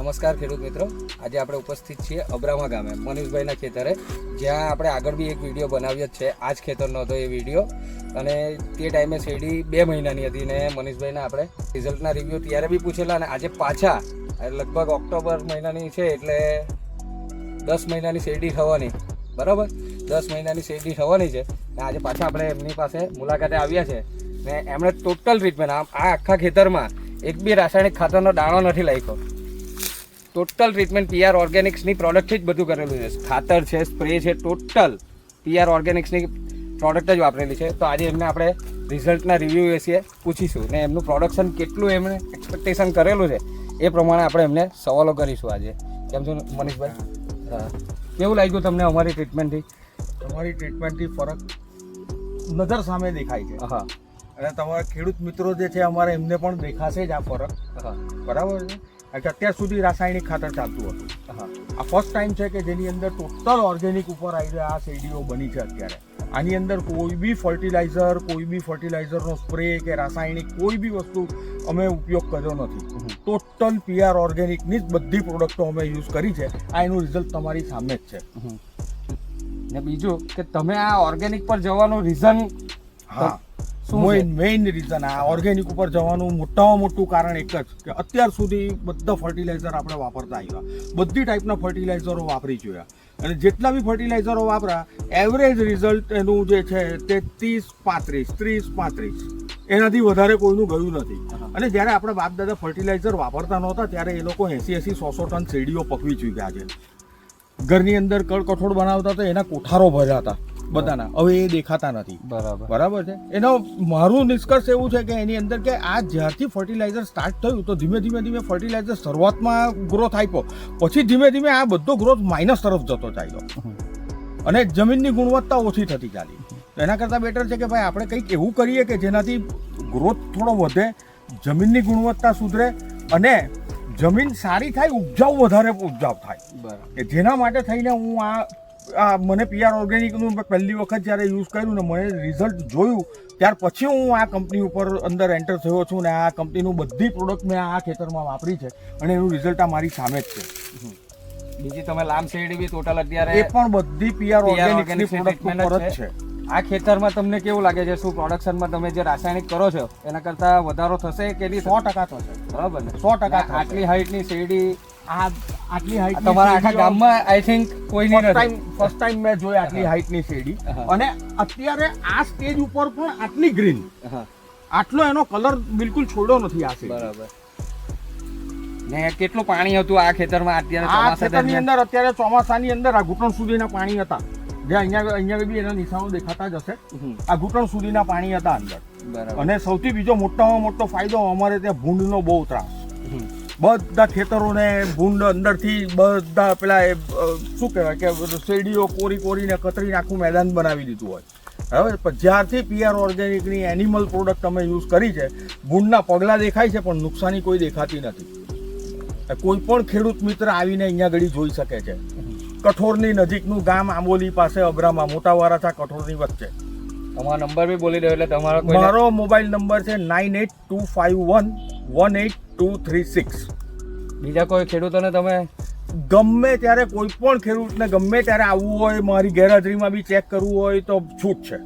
નમસ્કાર ખેડૂત મિત્રો. આજે આપણે ઉપસ્થિત છીએ અબ્રામા ગામે, મનીષભાઈના ખેતરે. જ્યાં આપણે આગળ બી એક વીડિયો બનાવ્યો જ છે આ જ ખેતરનો હતો એ વીડિયો. અને તે ટાઈમે શેરડી બે મહિનાની હતી ને મનીષભાઈને આપણે રિઝલ્ટના રિવ્યૂ ત્યારે બી પૂછેલા અને આજે પાછા લગભગ ઓક્ટોબર મહિનાની છે એટલે દસ મહિનાની શેરડી થવાની. બરાબર? દસ મહિનાની શેરડી થવાની છે. ને આજે પાછા આપણે એમની પાસે મુલાકાતે આવ્યા છે. ને એમણે ટોટલ ટ્રીટમેન્ટ આ આખા ખેતરમાં એક બી રાસાયણિક ખાતરનો દાણો નથી લાગ્યો ટોટલ ટ્રીટમેન્ટ પીઆર ઓર્ગેનિક્સની પ્રોડક્ટથી જ બધું કરેલું છે. ખાતર છે સ્પ્રે છે ટોટલ પીઆર ઓર્ગેનિક્સની પ્રોડક્ટ જ વાપરેલી છે. તો આજે એમને આપણે રિઝલ્ટના રિવ્યૂ વિશે પૂછીશું ને એમનું પ્રોડક્શન કેટલું એમણે એક્સપેક્ટેશન કરેલું છે એ પ્રમાણે આપણે એમને સવાલો કરીશું આજે. કેમ છો મનીષભાઈ? હા કેવું લાગ્યું તમને અમારી ટ્રીટમેન્ટથી તમારી ટ્રીટમેન્ટથી ફરક નજર સામે દેખાય છે. હા. અને તમારા ખેડૂત મિત્રો જે છે અમારે એમને પણ દેખાશે જ આ ફરક. હા. બરાબર છે? કારણ કે અત્યાર સુધી રાસાયણિક ખાતર ચાલતું હતું. આ ફર્સ્ટ ટાઈમ છે કે જેની અંદર ટોટલ ઓર્ગેનિક ઉપર આવી આ શેરડીઓ બની છે અત્યારે. આની અંદર કોઈ બી ફર્ટિલાઇઝર કોઈ બી ફર્ટિલાઇઝરનો સ્પ્રે કે રાસાયણિક કોઈ બી વસ્તુ અમે ઉપયોગ કર્યો નથી. ટોટલ પીઆર ઓર્ગેનિકની જ બધી પ્રોડક્ટો અમે યુઝ કરી છે. આ એનું રિઝલ્ટ તમારી સામે જ છે. ને બીજું કે તમે આ ઓર્ગેનિક પર જવાનું રીઝન હા? મેઇન રીઝન આ ઓર્ગેનિક ઉપર જવાનું મોટામાં મોટું કારણ એક જ કે અત્યાર સુધી બધા ફર્ટિલાઇઝર આપણે વાપરતા આવ્યા. બધી ટાઈપના ફર્ટિલાઇઝરો વાપરી જોયા. અને જેટલા બી ફર્ટિલાઇઝરો વાપરા એવરેજ રિઝલ્ટ એનું જે છે તે ત્રીસ પાંત્રીસ ત્રીસ પાંત્રીસ. એનાથી વધારે કોઈનું ગયું નથી. અને જ્યારે આપણે બાપ દાદા ફર્ટિલાઇઝર વાપરતા નહોતા ત્યારે એ લોકો એસી એસી સો સો ટન શેરડીઓ પકવી ચૂક્યા છે. ઘરની અંદર કળ કઠોળ બનાવતા તો એના કોઠારો ભરાતા બધાના. હવે એ દેખાતા નથી. બરાબર. બરાબર છે? એનો મારું નિષ્કર્ષ એવું છે કે એની અંદર કે આ જ્યારથી ફર્ટિલાઇઝર સ્ટાર્ટ થયું તો ધીમે ધીમે ધીમે ફર્ટિલાઇઝર શરૂઆતમાં ગ્રોથ આપ્યો પછી ધીમે ધીમે આ બધો ગ્રોથ માઇનસ તરફ જતો ચાલ્યો અને જમીનની ગુણવત્તા ઓછી થતી ચાલી. એના કરતાં બેટર છે કે ભાઈ આપણે કંઈક એવું કરીએ કે જેનાથી ગ્રોથ થોડો વધે જમીનની ગુણવત્તા સુધરે અને જમીન સારી થાય ઉપજાઉ વધારે ઉપજાઉ થાય. બરાબર. કે જેના માટે થઈને હું આ આ મને પીઆર ઓર્ગેનિકનું પહેલી વખત જ્યારે યુઝ કર્યું ને મને રિઝલ્ટ જોયું ત્યાર પછી હું આ કંપની ઉપર અંદર એન્ટર થયો છું ને આ કંપનીનું બધી પ્રોડક્ટ મેં આ ખેતરમાં વાપરી છે અને એનું રિઝલ્ટ આ મારી સામે જ છે. બીજી તમે લામ શેરડી બી ટોટલ અત્યારે એ પણ બધી પીઆર ઓર્ગેનિકની પ્રોડક્ટ ઉપર જ છે. આ ખેતરમાં તમને કેવું લાગે છે? શું પ્રોડક્શનમાં તમે જે રાસાયણિક કરો છો એના કરતાં વધારો થશે કે નહીં સો ટકા થશે બરાબર ને? સો ટકા આટલી હાઈટની શેરડી આ આટલી હાઈટ તમારા આખા ગામમાં I think first time first time મેં જોઈ આટલી હાઈટની શેરડી. અને અત્યારે આ સ્ટેજ ઉપર પણ આટલી ગ્રીન આટલો એનો કલર બિલકુલ છોડો નથી આ બરાબર. ને કેટલું પાણી હતું આ ખેતરમાં અત્યારે આ ખેતરની અંદર અત્યારે ચોમાસાની અંદર આ ઘૂંટણ સુધીના પાણી હતા. જે અહીંયા અહીંયા બી એના નિશાનો દેખાતા જ હશે. આ ઘૂંટણ સુધીના પાણી હતા અંદર. અને સૌથી બીજો મોટામાં મોટો ફાયદો અમારે ત્યાં ભૂંડનો બહુ ત્રાસ. બધા ખેતરોને ભૂંડ અંદરથી બધા પેલા એ, શું કહેવાય કે શેરડીઓ કોરી કોરીને કતરીને આખું મેદાન બનાવી દીધું હોય. હવે પણ જ્યારથી પીઆર ઓર્ગેનિકની એનિમલ પ્રોડક્ટ તમે યુઝ કરી છે ભૂંડના પગલાં દેખાય છે પણ નુકસાની કોઈ દેખાતી નથી. કોઈ પણ ખેડૂત મિત્ર આવીને અહીંયા ઘડી જોઈ શકે છે. કઠોરની નજીકનું ગામ આંબોલી પાસે અબ્રામાં મોટા વારાથા કઠોરની વચ્ચે. તમારો નંબર બી બોલી દો એટલે તમારો મારો મોબાઈલ નંબર છે nine eight two five one one eight two three six બીજા કોઈ ખેડૂતોને તમે ગમે ત્યારે કોઈ પણ ખેડૂતને ગમે ત્યારે આવવું હોય મારી ગેરહાજરીમાં બી ચેક કરવું હોય તો છૂટ છે.